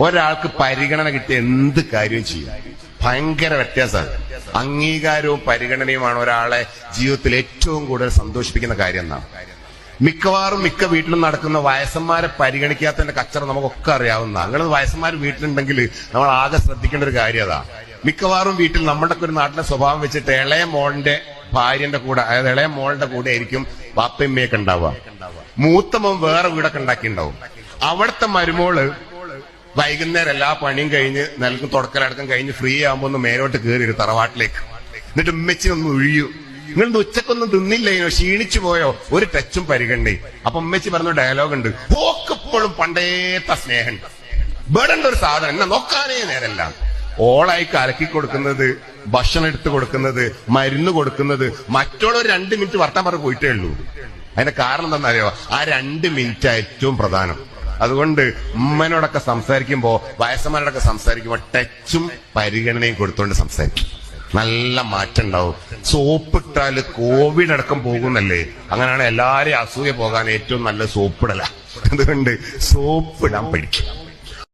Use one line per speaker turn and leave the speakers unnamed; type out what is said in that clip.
ഒരാൾക്ക് പരിഗണന കിട്ടിയ എന്ത് കാര്യവും ചെയ്യും? ഭയങ്കര വ്യത്യാസമാണ്. അംഗീകാരവും പരിഗണനയുമാണ് ഒരാളെ ജീവിതത്തിൽ ഏറ്റവും കൂടുതൽ സന്തോഷിപ്പിക്കുന്ന കാര്യം എന്നാണ്. മിക്കവാറും മിക്ക വീട്ടിലും നടക്കുന്ന വയസ്സന്മാരെ പരിഗണിക്കാത്തതിന്റെ കച്ചറ നമുക്കൊക്കെ അറിയാവുന്ന അങ്ങനെ വയസ്സന്മാർ വീട്ടിലുണ്ടെങ്കിൽ നമ്മൾ ആകെ ശ്രദ്ധിക്കേണ്ട ഒരു കാര്യം അതാ. മിക്കവാറും വീട്ടിൽ നമ്മുടെ ഒരു നാട്ടിലെ സ്വഭാവം വെച്ചിട്ട് ഇളയ മോളിന്റെ ഭാര്യന്റെ കൂടെ അതായത് ഇളയ മോളുടെ കൂടെ ആയിരിക്കും വാപ്പയമ്മയൊക്കെ ഉണ്ടാവുക. മൂത്തമ്മ വേറെ വീടൊക്കെ ഉണ്ടാക്കിയിട്ടുണ്ടാവും. അവിടുത്തെ മരുമോൾ വൈകുന്നേരം എല്ലാ പണിയും കഴിഞ്ഞ് നൽകും തുടക്കലടക്കം കഴിഞ്ഞ് ഫ്രീ ആകുമ്പോ ഒന്ന് മേലോട്ട് കയറി തറവാട്ടിലേക്ക്. എന്നിട്ട് ഉമ്മച്ചി ഒന്ന് ഒഴിയൂ നിങ്ങൾ ഉച്ചക്കൊന്നും തിന്നില്ലേനോ ക്ഷീണിച്ചു പോയോ? ഒരു ടച്ചും പരിഗണ്ടേ അപ്പൊ ഉമ്മച്ചി പറഞ്ഞ ഡയലോഗ് ഉണ്ട്. ഓക്കെപ്പോഴും പണ്ടേത്ത സ്നേഹം. വേടേണ്ട ഒരു സാധനം. എന്നാ നോക്കാനേ നേരല്ല. ഓളായി കലക്കി കൊടുക്കുന്നത് ഭക്ഷണം എടുത്ത് കൊടുക്കുന്നത് മരുന്ന് കൊടുക്കുന്നത് മറ്റുള്ളവർ രണ്ട് മിനിറ്റ് വർത്താൻ പറഞ്ഞ് പോയിട്ടേ ഉള്ളൂ. അതിന്റെ കാരണം എന്താണെന്നറിയോ? ആ രണ്ട് മിനിറ്റ് ഏറ്റവും പ്രധാനം. അതുകൊണ്ട് ഉമ്മനോടൊക്കെ സംസാരിക്കുമ്പോ വയസ്സന്മാരോടൊക്കെ സംസാരിക്കുമ്പോ ടച്ചും പരിഗണനയും കൊടുത്തുകൊണ്ട് സംസാരിക്കും. നല്ല മാറ്റം ഉണ്ടാവും സോപ്പ് ഇട്ടാൽ കോവിഡ് അടക്കം പോകുന്നല്ലേ? അങ്ങനെയാണ് എല്ലാരെയും അസൂയ പോകാൻ ഏറ്റവും നല്ല സോപ്പിടല. അതുകൊണ്ട് സോപ്പ് ഇടാൻ പഠിക്കും